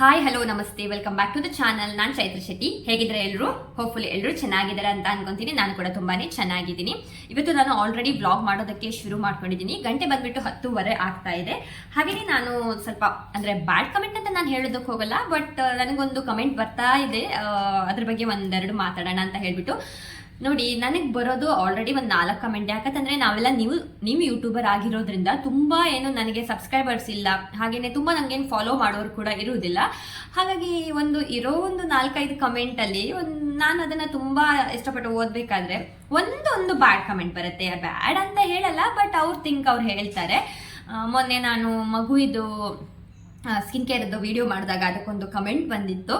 Hi hello ನಮಸ್ತೆ welcome back to the channel ನಾನು ಚೈತ್ರ ಶೆಟ್ಟಿ. ಹೇಗಿದ್ರೆ ಎಲ್ಲರೂ ಹೋಪ್ಫುಲಿ ಎಲ್ಲರೂ ಚೆನ್ನಾಗಿದ್ದಾರೆ ಅಂತ ಅನ್ಕೊಂತೀನಿ. ನಾನು ಕೂಡ ತುಂಬಾನೇ ಚೆನ್ನಾಗಿದ್ದೀನಿ. ಇವತ್ತು ನಾನು ಆಲ್ರೆಡಿ ಬ್ಲಾಗ್ ಮಾಡೋದಕ್ಕೆ ಶುರು ಮಾಡ್ಕೊಂಡಿದ್ದೀನಿ. ಗಂಟೆ ಬಂದ್ಬಿಟ್ಟು ಹತ್ತುವರೆ ಆಗ್ತಾ ಇದೆ. ಹಾಗೆಯೇ ನಾನು ಸ್ವಲ್ಪ, ಅಂದ್ರೆ ಬ್ಯಾಡ್ ಕಮೆಂಟ್ ಅಂತ ನಾನು ಹೇಳೋದಕ್ಕೆ ಹೋಗಲ್ಲ ಬಟ್ ನನಗೊಂದು ಕಮೆಂಟ್ ಬರ್ತಾ ಇದೆ. ಅದ್ರ ಬಗ್ಗೆ ಒಂದೆರಡು ಮಾತಾಡೋಣ ಅಂತ ಹೇಳ್ಬಿಟ್ಟು. ನೋಡಿ, ನನಗೆ ಬರೋದು ಆಲ್ರೆಡಿ ಒಂದು ನಾಲ್ಕು ಕಮೆಂಟ್ ಯಾಕಂತಂದ್ರೆ ನಾವೆಲ್ಲ ನೀವು ನೀವು ಯೂಟ್ಯೂಬರ್ ಆಗಿರೋದ್ರಿಂದ ತುಂಬಾ ಏನು ನನಗೆ ಸಬ್ಸ್ಕ್ರೈಬರ್ಸ್ ಇಲ್ಲ. ಹಾಗೆಯೇ ತುಂಬಾ ನನಗೇನು ಫಾಲೋ ಮಾಡೋರು ಕೂಡ ಇರುವುದಿಲ್ಲ. ಹಾಗಾಗಿ ಒಂದು, ಇರೋ ಒಂದು ನಾಲ್ಕೈದು ಕಮೆಂಟಲ್ಲಿ ಒಂದು, ನಾನು ಅದನ್ನ ತುಂಬಾ ಇಷ್ಟಪಟ್ಟು ಓದ್ಬೇಕಾದ್ರೆ ಒಂದೊಂದು ಬ್ಯಾಡ್ ಕಮೆಂಟ್ ಬರುತ್ತೆ. ಬ್ಯಾಡ್ ಅಂತ ಹೇಳಲ್ಲ ಬಟ್ ಅವ್ರು ಥಿಂಕ್ ಅವ್ರು ಹೇಳ್ತಾರೆ. ಮೊನ್ನೆ ನಾನು ಮಗುವಿದು ಸ್ಕಿನ್ ಕೇರ್ದು ವಿಡಿಯೋ ಮಾಡಿದಾಗ ಅದಕ್ಕೊಂದು ಕಮೆಂಟ್ ಬಂದಿತ್ತು.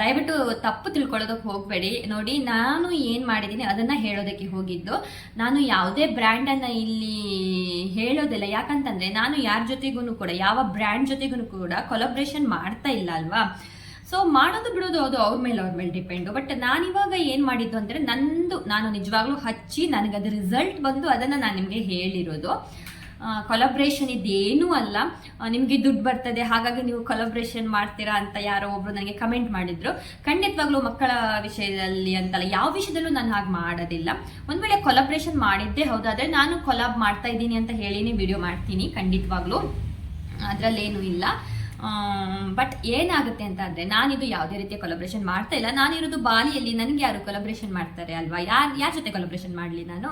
ದಯವಿಟ್ಟು ತಪ್ಪು ತಿಳ್ಕೊಳ್ಳೋದಕ್ಕೆ ಹೋಗಬೇಡಿ. ನೋಡಿ, ನಾನು ಏನು ಮಾಡಿದ್ದೀನಿ ಅದನ್ನು ಹೇಳೋದಕ್ಕೆ ಹೋಗಿದ್ದು. ನಾನು ಯಾವುದೇ ಬ್ರ್ಯಾಂಡನ್ನು ಇಲ್ಲಿ ಹೇಳೋದಿಲ್ಲ. ಯಾಕಂತಂದರೆ ನಾನು ಯಾರ ಜೊತೆಗೂ ಕೂಡ, ಯಾವ ಬ್ರ್ಯಾಂಡ್ ಜೊತೆಗೂ ಕೂಡ ಕೊಲಬ್ರೇಷನ್ ಮಾಡ್ತಾ ಇಲ್ಲ ಅಲ್ವಾ? ಸೊ ಮಾಡೋದು ಬಿಡೋದು ಅದು ಅವ್ರ ಮೇಲೆ ಅವ್ರ ಮೇಲೆ ಡಿಪೆಂಡು ಬಟ್ ನಾನಿವಾಗ ಏನು ಮಾಡಿದ್ದು ಅಂದರೆ ನಂದು, ನಾನು ನಿಜವಾಗ್ಲೂ ಹಚ್ಚಿ ನನಗದು ರಿಸಲ್ಟ್ ಬಂದು ಅದನ್ನು ನಾನು ನಿಮಗೆ ಹೇಳಿರೋದು. ಕೊಲಬ್ರೇಷನ್ ಇದೇನೂ ಅಲ್ಲ. ನಿಮಗೆ ದುಡ್ಡು ಬರ್ತದೆ, ಹಾಗಾಗಿ ನೀವು ಕೊಲಬ್ರೇಷನ್ ಮಾಡ್ತೀರಾ ಅಂತ ಯಾರೋ ಒಬ್ರು ನನಗೆ ಕಮೆಂಟ್ ಮಾಡಿದ್ರು. ಖಂಡಿತವಾಗ್ಲೂ ಮಕ್ಕಳ ವಿಷಯದಲ್ಲಿ ಅಂತಲ್ಲ, ಯಾವ ವಿಷಯದಲ್ಲೂ ನಾನು ಹಾಗೆ ಮಾಡೋದಿಲ್ಲ. ಒಂದ್ ವೇಳೆ ಕೊಲಬ್ರೇಷನ್ ಮಾಡಿದ್ದೆ ಹೌದಾದ್ರೆ ನಾನು ಕೊಲಾಬ್ ಮಾಡ್ತಾ ಇದ್ದೀನಿ ಅಂತ ಹೇಳಿನೇ ವಿಡಿಯೋ ಮಾಡ್ತೀನಿ ಖಂಡಿತವಾಗ್ಲೂ. ಅದರಲ್ಲೇನೂ ಇಲ್ಲ. ಬಟ್ ಏನಾಗುತ್ತೆ ಅಂತ ಅಂದ್ರೆ ನಾನಿದು ಯಾವುದೇ ರೀತಿಯ ಕೊಲಬ್ರೇಷನ್ ಮಾಡ್ತಾ ಇಲ್ಲ. ನಾನಿರೋದು ಬಾಲಿಯಲ್ಲಿ, ನನಗೆ ಯಾರು ಕೊಲಬ್ರೇಷನ್ ಮಾಡ್ತಾರೆ ಅಲ್ವಾ? ಯಾರು, ಯಾರ ಜೊತೆ ಕೊಲಬ್ರೇಷನ್ ಮಾಡಲಿ ನಾನು?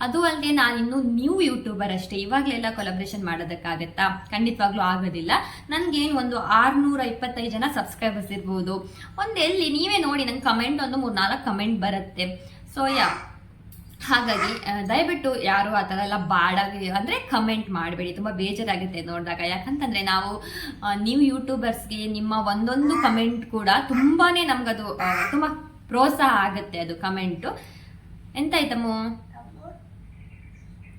ಅದು ಅಲ್ಲದೆ ನಾನು ಇನ್ನು ನ್ಯೂ ಯೂಟ್ಯೂಬರ್ ಅಷ್ಟೇ. ಇವಾಗಲೆಲ್ಲ ಕೊಲಬ್ರೇಷನ್ ಮಾಡೋದಕ್ಕಾಗತ್ತಾ? ಖಂಡಿತವಾಗ್ಲೂ ಆಗೋದಿಲ್ಲ. ನನಗೇನು ಒಂದು ಆರ್ನೂರ ಇಪ್ಪತ್ತೈದು ಜನ ಸಬ್ಸ್ಕ್ರೈಬರ್ಸ್ ಇರ್ಬೋದು. ಒಂದು ಎಲ್ಲಿ ನೀವೇ ನೋಡಿ, ನಂಗೆ ಕಮೆಂಟ್ ಒಂದು ಮೂರು ನಾಲ್ಕು ಕಮೆಂಟ್ ಬರುತ್ತೆ. ಸೊ ಯಾ ಹಾಗಾಗಿ ದಯವಿಟ್ಟು ಯಾರು ಆ ಥರ ಎಲ್ಲ ಬಾಡಾಗಿ ಅಂದರೆ ಕಮೆಂಟ್ ಮಾಡಬೇಡಿ. ತುಂಬ ಬೇಜಾರಾಗುತ್ತೆ ನೋಡಿದಾಗ. ಯಾಕಂತಂದರೆ ನಾವು ನೀವು ಯೂಟ್ಯೂಬರ್ಸ್ಗೆ ನಿಮ್ಮ ಒಂದೊಂದು ಕಮೆಂಟ್ ಕೂಡ ತುಂಬಾ ನಮಗದು ತುಂಬ ಪ್ರೋತ್ಸಾಹ ಆಗುತ್ತೆ ಅದು ಕಮೆಂಟು ಎಂತಾಯ್ತಮ್ಮ?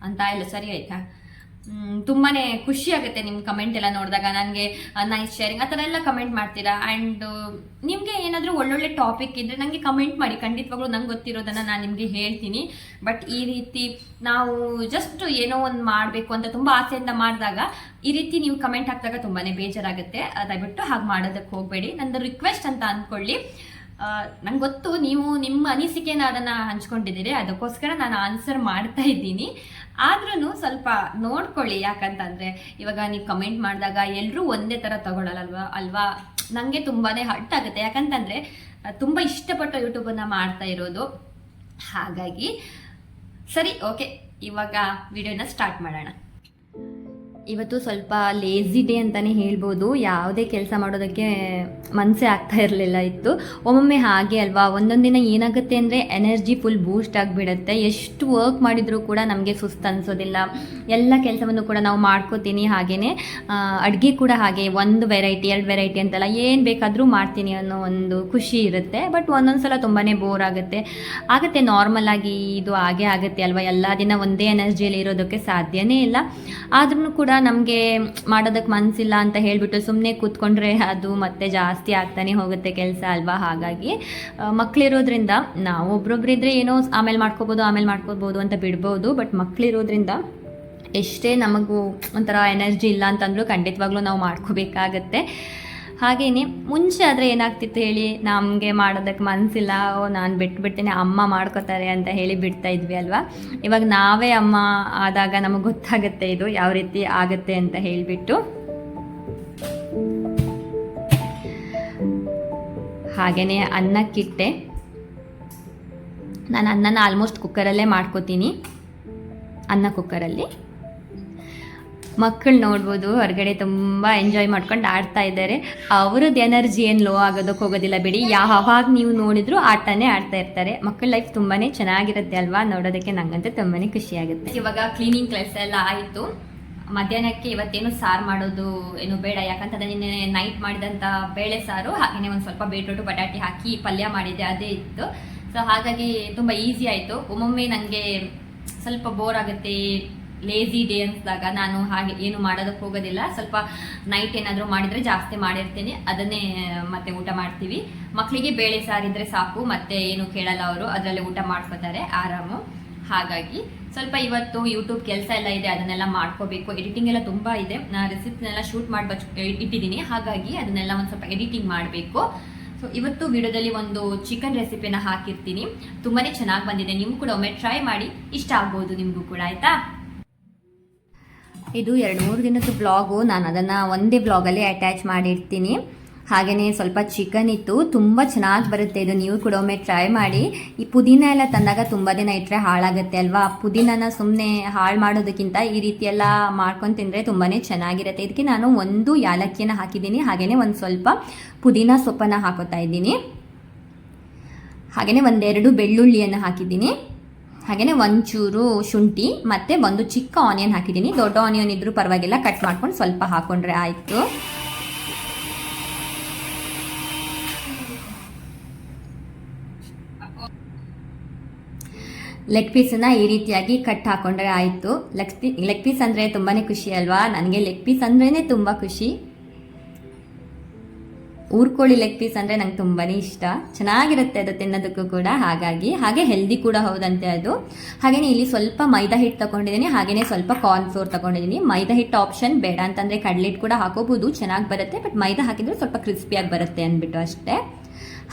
ಅಂತ ಇಲ್ಲ ಸರಿ ಆಯ್ತಾ? ಮ್, ತುಂಬಾನೇ ಖುಷಿ ಆಗುತ್ತೆ ನಿಮ್ಮ ಕಮೆಂಟ್ ಎಲ್ಲ ನೋಡಿದಾಗ ನನಗೆ ನೈಸ್ ಶೇರಿಂಗ್ ಆ ಥರ ಎಲ್ಲ ಕಮೆಂಟ್ ಮಾಡ್ತೀರಾ? ಆ್ಯಂಡ್ ನಿಮಗೆ ಏನಾದರೂ ಒಳ್ಳೊಳ್ಳೆ ಟಾಪಿಕ್ ಇದ್ದರೆ ನನಗೆ ಕಮೆಂಟ್ ಮಾಡಿ. ಖಂಡಿತವಾಗ್ಲೂ ನಂಗೆ ಗೊತ್ತಿರೋದನ್ನು ನಾನು ನಿಮಗೆ ಹೇಳ್ತೀನಿ. ಬಟ್ ಈ ರೀತಿ ನಾವು ಜಸ್ಟ್ ಏನೋ ಒಂದು ಮಾಡಬೇಕು ಅಂತ ತುಂಬ ಆಸೆಯಿಂದ ಮಾಡಿದಾಗ ಈ ರೀತಿ ನೀವು ಕಮೆಂಟ್ ಹಾಕಿದಾಗ ತುಂಬಾ ಬೇಜಾರಾಗುತ್ತೆ. ದಯವಿಟ್ಟು ಹಾಗೆ ಮಾಡೋದಕ್ಕೆ ಹೋಗಬೇಡಿ. ನಂದು ರಿಕ್ವೆಸ್ಟ್ ಅಂತ ಅಂದ್ಕೊಳ್ಳಿ ನಂಗೆ ಗೊತ್ತು ನೀವು ನಿಮ್ಮ ಅನಿಸಿಕೆನ ಅದನ್ನು ಹಂಚ್ಕೊಂಡಿದ್ದೀರಿ, ಅದಕ್ಕೋಸ್ಕರ ನಾನು ಆನ್ಸರ್ ಮಾಡ್ತಾ ಇದ್ದೀನಿ. ಆದ್ರೂ ಸ್ವಲ್ಪ ನೋಡ್ಕೊಳ್ಳಿ, ಯಾಕಂತಂದರೆ ಇವಾಗ ನೀವು ಕಮೆಂಟ್ ಮಾಡಿದಾಗ ಎಲ್ಲರೂ ಒಂದೇ ಥರ ತಗೊಳ್ಳಲ್ಲಲ್ವಾ ಅಲ್ವಾ? ನನಗೆ ತುಂಬಾ ಹರ್ಟ್ ಆಗುತ್ತೆ. ಯಾಕಂತಂದರೆ ತುಂಬ ಇಷ್ಟಪಟ್ಟು ಯೂಟ್ಯೂಬನ್ನು ಮಾಡ್ತಾ ಇರೋದು. ಹಾಗಾಗಿ, ಸರಿ ಓಕೆ ಇವಾಗ ವಿಡಿಯೋನ ಸ್ಟಾರ್ಟ್ ಮಾಡೋಣ. ಇವತ್ತು ಸ್ವಲ್ಪ ಲೇಝಿ ಡೇ ಅಂತಲೇ ಹೇಳ್ಬೋದು. ಯಾವುದೇ ಕೆಲಸ ಮಾಡೋದಕ್ಕೆ ಮನಸ್ಸೇ ಆಗ್ತಾ ಇರಲಿಲ್ಲ ಇತ್ತು. ಒಮ್ಮೊಮ್ಮೆ ಹಾಗೆ ಅಲ್ವಾ? ದಿನ ಏನಾಗುತ್ತೆ ಅಂದರೆ ಎನರ್ಜಿ ಫುಲ್ ಬೂಸ್ಟ್ ಆಗಿಬಿಡುತ್ತೆ. ಎಷ್ಟು ವರ್ಕ್ ಮಾಡಿದರೂ ಕೂಡ ನಮಗೆ ಸುಸ್ತು ಅನಿಸೋದಿಲ್ಲ. ಎಲ್ಲ ಕೆಲಸವನ್ನು ಕೂಡ ನಾವು ಮಾಡ್ಕೋತೀನಿ ಹಾಗೆಯೇ ಅಡುಗೆ ಕೂಡ ಹಾಗೆ ಒಂದು ವೆರೈಟಿ ಎರಡು ವೆರೈಟಿ ಅಂತೆಲ್ಲ ಏನು ಬೇಕಾದರೂ ಮಾಡ್ತೀನಿ ಅನ್ನೋ ಒಂದು ಖುಷಿ ಇರುತ್ತೆ. ಬಟ್ ಒಂದೊಂದು ಸಲ ತುಂಬಾ ಬೋರ್ ಆಗುತ್ತೆ. ಆಗುತ್ತೆ ನಾರ್ಮಲ್ ಆಗಿ ಇದು ಹಾಗೆ ಆಗುತ್ತೆ ಅಲ್ವಾ? ಎಲ್ಲ ದಿನ ಒಂದೇ ಎನರ್ಜಿಯಲ್ಲಿ ಇರೋದಕ್ಕೆ ಸಾಧ್ಯನೇ ಇಲ್ಲ. ಆದ್ರೂ ಕೂಡ ನಮಗೆ ಮಾಡೋದಕ್ಕೆ ಮನಸ್ಸಿಲ್ಲ ಅಂತ ಹೇಳಿಬಿಟ್ಟು ಸುಮ್ಮನೆ ಕೂತ್ಕೊಂಡ್ರೆ ಅದು ಮತ್ತೆ ಜಾಸ್ತಿ ಆಗ್ತಾನೆ ಹೋಗುತ್ತೆ ಕೆಲಸ ಅಲ್ವಾ? ಹಾಗಾಗಿ ಮಕ್ಕಳಿರೋದ್ರಿಂದ ನಾವು ಒಬ್ರೊಬ್ರಿದ್ರೆ ಏನೋ ಆಮೇಲೆ ಮಾಡ್ಕೋಬೋದು ಆಮೇಲೆ ಮಾಡ್ಕೋಬೋದು ಅಂತ ಬಿಡ್ಬೋದು, ಬಟ್ ಮಕ್ಕಳಿರೋದ್ರಿಂದ ಎಷ್ಟೇ ನಮಗೂ ಒಂಥರ ಎನರ್ಜಿ ಇಲ್ಲ ಅಂತಂದ್ರೂ ಖಂಡಿತವಾಗ್ಲೂ ನಾವು ಮಾಡ್ಕೋಬೇಕಾಗತ್ತೆ. ಹಾಗೇನೆ ಮುಂಚೆ ಆದರೆ ಏನಾಗ್ತಿತ್ತು ಹೇಳಿ, ನಮಗೆ ಮಾಡೋದಕ್ಕೆ ಮನಸ್ಸಿಲ್ಲ ಓ, ನಾನು ಬಿಟ್ಬಿಡ್ತೀನಿ, ಅಮ್ಮ ಮಾಡ್ಕೋತಾರೆ ಅಂತ ಹೇಳಿ ಬಿಡ್ತಾ ಇದ್ವಿ ಅಲ್ವಾ? ಇವಾಗ ನಾವೇ ಅಮ್ಮ ಆದಾಗ ನಮಗೆ ಗೊತ್ತಾಗುತ್ತೆ ಇದು, ಯಾವ ರೀತಿ ಆಗುತ್ತೆ ಅಂತ ಹೇಳಿಬಿಟ್ಟು. ಹಾಗೆಯೇ ಅನ್ನಕ್ಕಿಟ್ಟೆ. ನಾನು ಅನ್ನನ ಆಲ್ಮೋಸ್ಟ್ ಕುಕ್ಕರಲ್ಲೇ ಮಾಡ್ಕೋತೀನಿ, ಅನ್ನ ಕುಕ್ಕರಲ್ಲಿ ಮಕ್ಕಳು ನೋಡ್ಬೋದು, ಹೊರಗಡೆ ತುಂಬ ಎಂಜಾಯ್ ಮಾಡ್ಕೊಂಡು ಆಡ್ತಾ ಇದ್ದಾರೆ. ಅವ್ರದ್ದು ಎನರ್ಜಿ ಏನು ಲೋ ಆಗೋದಕ್ಕೆ ಹೋಗೋದಿಲ್ಲ ಬಿಡಿ. ಯಾವಾಗ ನೀವು ನೋಡಿದ್ರು ಆಟನೇ ಆಡ್ತಾ ಇರ್ತಾರೆ. ಮಕ್ಕಳ ಲೈಫ್ ತುಂಬಾ ಚೆನ್ನಾಗಿರುತ್ತೆ ಅಲ್ವಾ? ನೋಡೋದಕ್ಕೆ ನಂಗಂತೂ ತುಂಬಾ ಖುಷಿ ಆಗುತ್ತೆ. ಇವಾಗ ಕ್ಲೀನಿಂಗ್ ಕೆಲಸ ಎಲ್ಲ ಆಯಿತು. ಮಧ್ಯಾಹ್ನಕ್ಕೆ ಇವತ್ತೇನು ಸಾರು ಮಾಡೋದು ಏನು ಬೇಡ. ಯಾಕಂತಂದ್ರೆ ನಿನ್ನೆ ನೈಟ್ ಮಾಡಿದಂಥ ಬೇಳೆ ಸಾರು ಹಾಗೆಯೇ ಒಂದು ಸ್ವಲ್ಪ ಬೀಟ್ರೂಟು ಬಟಾಟೆ ಹಾಕಿ ಪಲ್ಯ ಮಾಡಿದ್ದೆ, ಅದೇ ಇತ್ತು. ಸೊ ಹಾಗಾಗಿ ತುಂಬ ಈಸಿ ಆಯಿತು. ಒಮ್ಮೊಮ್ಮೆ ನನಗೆ ಸ್ವಲ್ಪ ಬೋರ್ ಆಗುತ್ತೆ. ಲೇಜಿ ಡೇ ಅನ್ಸ್ದಾಗ ನಾನು ಹಾಗೆ ಏನು ಮಾಡೋದಕ್ಕೆ ಹೋಗೋದಿಲ್ಲ. ಸ್ವಲ್ಪ ನೈಟ್ ಏನಾದರೂ ಮಾಡಿದರೆ ಜಾಸ್ತಿ ಮಾಡಿರ್ತೀನಿ. ಅದನ್ನೇ, ಮತ್ತೆ ಊಟ ಮಾಡ್ತೀವಿ. ಮಕ್ಕಳಿಗೆ ಬೇಳೆ ಸಾರಿದ್ರೆ ಸಾಕು, ಮತ್ತೆ ಏನು ಕೇಳಲ್ಲ ಅವರು, ಅದರಲ್ಲೇ ಊಟ ಮಾಡ್ಕೋತಾರೆ, ಆರಾಮು. ಹಾಗಾಗಿ ಸ್ವಲ್ಪ ಇವತ್ತು ಯೂಟ್ಯೂಬ್ ಕೆಲಸ ಎಲ್ಲ ಇದೆ, ಅದನ್ನೆಲ್ಲ ಮಾಡ್ಕೋಬೇಕು. ಎಡಿಟಿಂಗ್ ಎಲ್ಲ ತುಂಬ ಇದೆ. ನಾನು ರೆಸಿಪ್ನೆಲ್ಲ ಶೂಟ್ ಮಾಡಿ ಇಟ್ಟಿದ್ದೀನಿ. ಹಾಗಾಗಿ ಅದನ್ನೆಲ್ಲ ಒಂದು ಸ್ವಲ್ಪ ಎಡಿಟಿಂಗ್ ಮಾಡಬೇಕು. ಸೊ ಇವತ್ತು ವಿಡಿಯೋದಲ್ಲಿ ಒಂದು ಚಿಕನ್ ರೆಸಿಪಿನ ಹಾಕಿರ್ತೀನಿ. ತುಂಬಾ ಚೆನ್ನಾಗಿ ಬಂದಿದೆ. ನಿಮ್ಗೂ ಕೂಡ ಒಮ್ಮೆ ಟ್ರೈ ಮಾಡಿ, ಇಷ್ಟ ಆಗ್ಬೋದು ನಿಮಗೂ ಕೂಡ, ಆಯಿತಾ? ಇದು ಎರಡು ಮೂರು ದಿನದ ಬ್ಲಾಗು ನಾನು ಅದನ್ನು ಒಂದೇ ಬ್ಲಾಗಲ್ಲಿ ಅಟ್ಯಾಚ್ ಮಾಡಿರ್ತೀನಿ. ಹಾಗೆಯೇ ಸ್ವಲ್ಪ ಚಿಕನ್ ಇತ್ತು. ತುಂಬ ಚೆನ್ನಾಗಿ ಬರುತ್ತೆ ಇದು. ನೀವು ಕೂಡ ಒಮ್ಮೆ ಟ್ರೈ ಮಾಡಿ. ಈ ಪುದೀನ ಎಲ್ಲ ತಂದಾಗ ತುಂಬ ದಿನ ಇಟ್ಟರೆ ಹಾಳಾಗುತ್ತೆ ಅಲ್ವಾ? ಪುದೀನನ ಸುಮ್ಮನೆ ಹಾಳು ಮಾಡೋದಕ್ಕಿಂತ ಈ ರೀತಿ ಎಲ್ಲ ಮಾಡ್ಕೊಂಡು ತಿಂದರೆ ತುಂಬಾ ಚೆನ್ನಾಗಿರುತ್ತೆ. ಇದಕ್ಕೆ ನಾನು ಒಂದು ಯಾಲಕ್ಕಿಯನ್ನು ಹಾಕಿದ್ದೀನಿ. ಹಾಗೆಯೇ ಒಂದು ಸ್ವಲ್ಪ ಪುದೀನ ಸೊಪ್ಪನ್ನು ಹಾಕೋತಾ ಇದ್ದೀನಿ. ಹಾಗೆಯೇ ಒಂದೆರಡು ಬೆಳ್ಳುಳ್ಳಿಯನ್ನು ಹಾಕಿದ್ದೀನಿ. ಹಾಗೆಯೇ ಒಂಚೂರು ಶುಂಠಿ ಮತ್ತು ಒಂದು ಚಿಕ್ಕ ಆನಿಯನ್ ಹಾಕಿದ್ದೀನಿ. ದೊಡ್ಡ ಆನಿಯನ್ ಇದ್ದರೂ ಪರವಾಗಿಲ್ಲ ಕಟ್ ಮಾಡ್ಕೊಂಡು ಸ್ವಲ್ಪ ಹಾಕೊಂಡ್ರೆ ಆಯಿತು. ಲೆಗ್ ಪೀಸನ್ನ ಈ ರೀತಿಯಾಗಿ ಕಟ್ ಹಾಕೊಂಡ್ರೆ ಆಯಿತು. ಲೆಗ್ ಪೀ ಲೆಗ್ ಪೀಸ್ ಅಂದರೆ ತುಂಬಾ ಖುಷಿ ಅಲ್ವಾ? ನನಗೆ ಲೆಗ್ ಪೀಸ್ ಅಂದ್ರೇ ತುಂಬ ಖುಷಿ. ಊರ್ಕೋಳಿ ಲೆಗ್ ಪೀಸ್ ಅಂದರೆ ನಂಗೆ ತುಂಬಾ ಇಷ್ಟ. ಚೆನ್ನಾಗಿರುತ್ತೆ ಅದು ತಿನ್ನೋದಕ್ಕೂ ಕೂಡ, ಹಾಗಾಗಿ, ಹಾಗೆ ಹೆಲ್ದಿ ಕೂಡ ಹೌದಂತೆ ಅದು. ಹಾಗೆಯೇ ಇಲ್ಲಿ ಸ್ವಲ್ಪ ಮೈದಾ ಹಿಟ್ಟು ತಗೊಂಡಿದ್ದೀನಿ ಹಾಗೆಯೇ ಸ್ವಲ್ಪ ಕಾರ್ನ್ ಫ್ಲೋರ್ ತಗೊಂಡಿದ್ದೀನಿ. ಮೈದಾ ಹಿಟ್ಟು ಆಪ್ಷನ್ ಬೇಡ ಅಂತಂದರೆ ಕಡಲೆ ಹಿಟ್ಟು ಕೂಡ ಹಾಕೋಬಹುದು ಚೆನ್ನಾಗಿ ಬರುತ್ತೆ ಬಟ್ ಮೈದಾ ಹಾಕಿದರೆ ಸ್ವಲ್ಪ ಕ್ರಿಸ್ಪಿಯಾಗಿ ಬರುತ್ತೆ ಅಂದ್ಬಿಟ್ಟು ಅಷ್ಟೇ.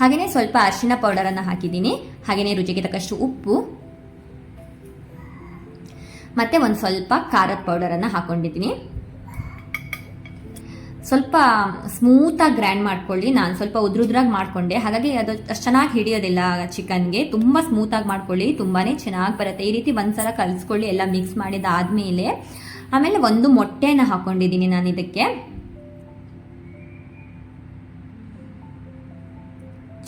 ಹಾಗೆಯೇ ಸ್ವಲ್ಪ ಅರಿಶಿನ ಪೌಡರನ್ನು ಹಾಕಿದ್ದೀನಿ. ಹಾಗೆಯೇ ರುಚಿಗೆ ತಕ್ಕಷ್ಟು ಉಪ್ಪು. ಮತ್ತು ಒಂದು ಸ್ವಲ್ಪ ಖಾರದ ಪೌಡರನ್ನು ಹಾಕೊಂಡಿದ್ದೀನಿ. ಸ್ವಲ್ಪ ಸ್ಮೂತಾಗಿ ಗ್ರ್ಯಾಂಡ್ ಮಾಡ್ಕೊಳ್ಳಿ. ನಾನು ಸ್ವಲ್ಪ ಉದ್ರುದ್ರಾಗಿ ಮಾಡಿಕೊಂಡೆ. ಹಾಗಾಗಿ ಅದು ಅಷ್ಟು ಚೆನ್ನಾಗಿ ಹಿಡಿಯೋದಿಲ್ಲ ಚಿಕನ್ಗೆ. ತುಂಬ ಸ್ಮೂತಾಗಿ ಮಾಡ್ಕೊಳ್ಳಿ. ತುಂಬಾ ಚೆನ್ನಾಗಿ ಬರುತ್ತೆ. ಈ ರೀತಿ ಒಂದ್ಸಲ ಕಲಿಸ್ಕೊಳ್ಳಿ, ಎಲ್ಲ ಮಿಕ್ಸ್ ಮಾಡಿದಾದ್ಮೇಲೆ ಆಮೇಲೆ ಒಂದು ಮೊಟ್ಟೆನ ಹಾಕೊಂಡಿದ್ದೀನಿ ನಾನು ಇದಕ್ಕೆ.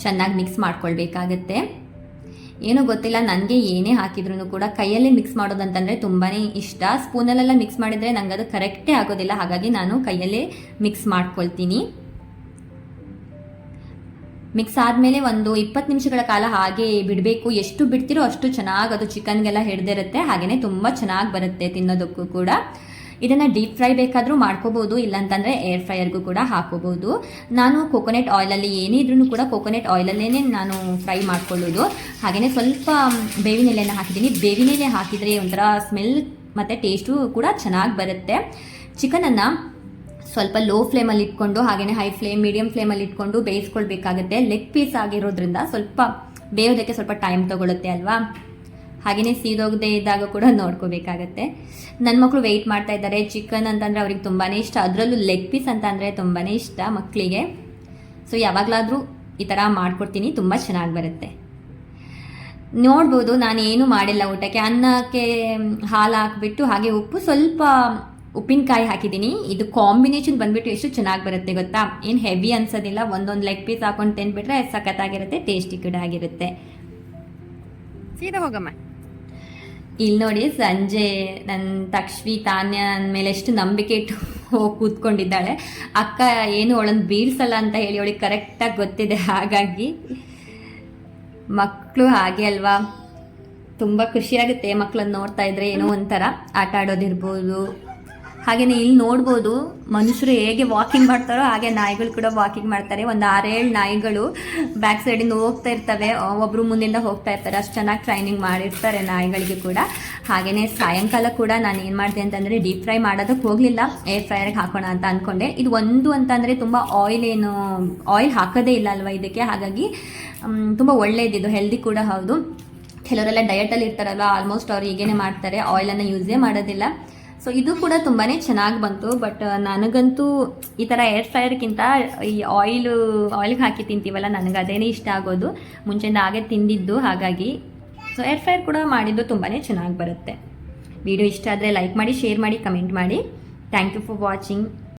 ಚೆನ್ನಾಗಿ ಮಿಕ್ಸ್ ಮಾಡ್ಕೊಳ್ಬೇಕಾಗತ್ತೆ. ಏನೂ ಗೊತ್ತಿಲ್ಲ, ನನಗೆ ಏನೇ ಹಾಕಿದ್ರು ಕೂಡ ಕೈಯಲ್ಲೇ ಮಿಕ್ಸ್ ಮಾಡೋದಂತಂದರೆ ತುಂಬಾ ಇಷ್ಟ. ಸ್ಪೂನಲ್ಲೆಲ್ಲ ಮಿಕ್ಸ್ ಮಾಡಿದರೆ ನಂಗೆ ಅದು ಕರೆಕ್ಟೇ ಆಗೋದಿಲ್ಲ, ಹಾಗಾಗಿ ನಾನು ಕೈಯಲ್ಲೇ ಮಿಕ್ಸ್ ಮಾಡ್ಕೊಳ್ತೀನಿ. ಮಿಕ್ಸ್ ಆದಮೇಲೆ ಒಂದು ಇಪ್ಪತ್ತು ನಿಮಿಷಗಳ ಕಾಲ ಹಾಗೆ ಬಿಡಬೇಕು, ಎಷ್ಟು ಬಿಡ್ತಿರೋ ಅಷ್ಟು ಚೆನ್ನಾಗಿ ಅದು ಚಿಕನ್ಗೆಲ್ಲ ಹಿಡ್ದಿರುತ್ತೆ ಹಾಗೆಯೇ ತುಂಬ ಚೆನ್ನಾಗಿ ಬರುತ್ತೆ ತಿನ್ನೋದಕ್ಕೂ ಕೂಡ. ಇದನ್ನು ಡೀಪ್ ಫ್ರೈ ಬೇಕಾದರೂ ಮಾಡ್ಕೋಬೋದು, ಇಲ್ಲಾಂತಂದರೆ ಏರ್ ಫ್ರೈಯರ್ಗೂ ಕೂಡ ಹಾಕೋಬೋದು. ನಾನು ಕೊಕೊನೆಟ್ ಆಯಿಲಲ್ಲಿ ಏನೇ ಇದ್ರೂ ಕೂಡ ಕೊಕೊನೆಟ್ ಆಯಿಲಲ್ಲೇ ನಾನು ಫ್ರೈ ಮಾಡ್ಕೊಳ್ಳೋದು. ಹಾಗೆಯೇ ಸ್ವಲ್ಪ ಬೇವಿನ ಎಲೆನ ಹಾಕಿದ್ದೀನಿ. ಬೇವಿನ ಎಲೆ ಹಾಕಿದರೆ ಒಂಥರ ಸ್ಮೆಲ್ ಮತ್ತು ಟೇಸ್ಟು ಕೂಡ ಚೆನ್ನಾಗಿ ಬರುತ್ತೆ. ಚಿಕನನ್ನು ಸ್ವಲ್ಪ ಲೋ ಫ್ಲೇಮಲ್ಲಿ ಇಟ್ಕೊಂಡು ಹಾಗೆಯೇ ಹೈ ಫ್ಲೇಮ್ ಮೀಡಿಯಂ ಫ್ಲೇಮಲ್ಲಿ ಇಟ್ಕೊಂಡು ಬೇಯಿಸ್ಕೊಳ್ಬೇಕಾಗುತ್ತೆ. ಲೆಗ್ ಪೀಸ್ ಆಗಿರೋದ್ರಿಂದ ಸ್ವಲ್ಪ ಬೇಯೋದಕ್ಕೆ ಸ್ವಲ್ಪ ಟೈಮ್ ತೊಗೊಳುತ್ತೆ ಅಲ್ವಾ? ಹಾಗೆಯೇ ಸೀದೋಗದೆ ಇದ್ದಾಗ ಕೂಡ ನೋಡ್ಕೋಬೇಕಾಗತ್ತೆ. ನನ್ನ ಮಕ್ಕಳು ವೆಯ್ಟ್ ಮಾಡ್ತಾ ಇದ್ದಾರೆ. ಚಿಕನ್ ಅಂತಂದರೆ ಅವ್ರಿಗೆ ತುಂಬಾ ಇಷ್ಟ. ಅದರಲ್ಲೂ ಲೆಗ್ ಪೀಸ್ ಅಂತ ಅಂದರೆ ತುಂಬಾ ಇಷ್ಟ ಮಕ್ಕಳಿಗೆ ಸೊ ಯಾವಾಗಲಾದರೂ ಈ ಥರ ಮಾಡ್ಕೊಡ್ತೀನಿ. ತುಂಬ ಚೆನ್ನಾಗಿ ಬರುತ್ತೆ. ನೋಡ್ಬೋದು ನಾನು ಏನು ಮಾಡಿಲ್ಲ ಊಟಕ್ಕೆ. ಅನ್ನಕ್ಕೆ ಹಾಲು ಹಾಕಿಬಿಟ್ಟು ಹಾಗೆ ಉಪ್ಪು ಸ್ವಲ್ಪ ಉಪ್ಪಿನಕಾಯಿ ಹಾಕಿದ್ದೀನಿ. ಇದು ಕಾಂಬಿನೇಷನ್ ಬಂದ್ಬಿಟ್ಟು ಎಷ್ಟು ಚೆನ್ನಾಗಿ ಬರುತ್ತೆ ಗೊತ್ತಾ? ಏನು ಹೆವಿ ಅನ್ಸೋದಿಲ್ಲ. ಒಂದೊಂದು ಲೆಗ್ ಪೀಸ್ ಹಾಕೊಂಡು ತಿಂದ್ಬಿಟ್ರೆ ಸಖತ್ತಾಗಿರುತ್ತೆ ಟೇಸ್ಟಿ ಕೂಡ ಆಗಿರುತ್ತೆ. ಸೀದಾ ಹೋಗಮ್ಮ. ಇಲ್ಲಿ ನೋಡಿ ಸಂಜೆ ನನ್ನ ತಕ್ಷ್ವಿ ತಾನ್ಯ ಮೇಲೆ ಎಷ್ಟು ನಂಬಿಕೆ ಇಟ್ಟು ಹೋಗಿ ಕೂತ್ಕೊಂಡಿದ್ದಾಳೆ. ಅಕ್ಕ ಏನು ಅವಳನ್ನು ಬೀಳ್ಸಲ್ಲ ಅಂತ ಹೇಳಿ ಅವಳಿಗೆ ಕರೆಕ್ಟಾಗಿ ಗೊತ್ತಿದೆ. ಹಾಗಾಗಿ ಮಕ್ಕಳು ಹಾಗೆ ಅಲ್ವಾ? ತುಂಬ ಖುಷಿಯಾಗುತ್ತೆ ಮಕ್ಕಳನ್ನ ನೋಡ್ತಾ ಇದ್ರೆ ಏನೋ ಒಂಥರ ಆಟ ಆಡೋದಿರ್ಬೋದು. ಹಾಗೆಯೇ ಇಲ್ಲಿ ನೋಡ್ಬೋದು ಮನುಷ್ಯರು ಹೇಗೆ ವಾಕಿಂಗ್ ಮಾಡ್ತಾರೋ ಹಾಗೆ ನಾಯಿಗಳು ಕೂಡ ವಾಕಿಂಗ್ ಮಾಡ್ತಾರೆ. ಒಂದು ಆರೇಳು ನಾಯಿಗಳು ಬ್ಯಾಕ್ ಸೈಡಿಂದ ಹೋಗ್ತಾ ಇರ್ತವೆ. ಒಬ್ಬರು ಮುಂದಿಂದ ಹೋಗ್ತಾ ಇರ್ತಾರೆ. ಅಷ್ಟು ಚೆನ್ನಾಗಿ ಟ್ರೈನಿಂಗ್ ಮಾಡಿರ್ತಾರೆ ನಾಯಿಗಳಿಗೆ ಕೂಡ. ಹಾಗೆಯೇ ಸಾಯಂಕಾಲ ಕೂಡ ನಾನು ಏನು ಮಾಡಿದೆ ಅಂತಂದರೆ ಡೀಪ್ ಫ್ರೈ ಮಾಡೋದಕ್ಕೆ ಹೋಗಲಿಲ್ಲ. ಏರ್ ಫ್ರೈಯರ್ಗೆ ಹಾಕೋಣ ಅಂತ ಅಂದ್ಕೊಂಡೆ ಇದು ಒಂದು ಅಂತಂದರೆ ತುಂಬ ಆಯಿಲ್ ಏನು ಆಯಿಲ್ ಹಾಕೋದೇ ಇಲ್ಲ ಅಲ್ವಾ ಇದಕ್ಕೆ? ಹಾಗಾಗಿ ತುಂಬ ಒಳ್ಳೆಯದಿದು ಹೆಲ್ದಿ ಕೂಡ ಹೌದು. ಕೆಲವರೆಲ್ಲ ಡಯಟಲ್ಲಿ ಇರ್ತಾರಲ್ಲ ಆಲ್ಮೋಸ್ಟ್ ಅವ್ರು ಹೀಗೇನೆ ಮಾಡ್ತಾರೆ. ಆಯಿಲನ್ನು ಯೂಸೇ ಮಾಡೋದಿಲ್ಲ. ಸೊ ಇದು ಕೂಡ ತುಂಬಾ ಚೆನ್ನಾಗಿ ಬಂತು ಬಟ್ ನನಗಂತೂ ಈ ಥರ ಏರ್ ಫ್ರೈಯರ್ಗಿಂತ ಈ ಆಯಿಲು ಆಯಿಲ್ಗೆ ಹಾಕಿ ತಿಂತೀವಲ್ಲ, ನನಗೆ ಅದೇನೇ ಇಷ್ಟ ಆಗೋದು. ಮುಂಚೆಯಿಂದ ಹಾಗೆ ತಿಂದಿದ್ದು, ಹಾಗಾಗಿ. ಸೊ ಏರ್ ಫ್ರೈಯರ್ ಕೂಡ ಮಾಡಿದ್ದು ತುಂಬಾ ಚೆನ್ನಾಗಿ ಬರುತ್ತೆ. ವಿಡಿಯೋ ಇಷ್ಟ ಆದರೆ ಲೈಕ್ ಮಾಡಿ ಶೇರ್ ಮಾಡಿ ಕಮೆಂಟ್ ಮಾಡಿ. Thank you for watching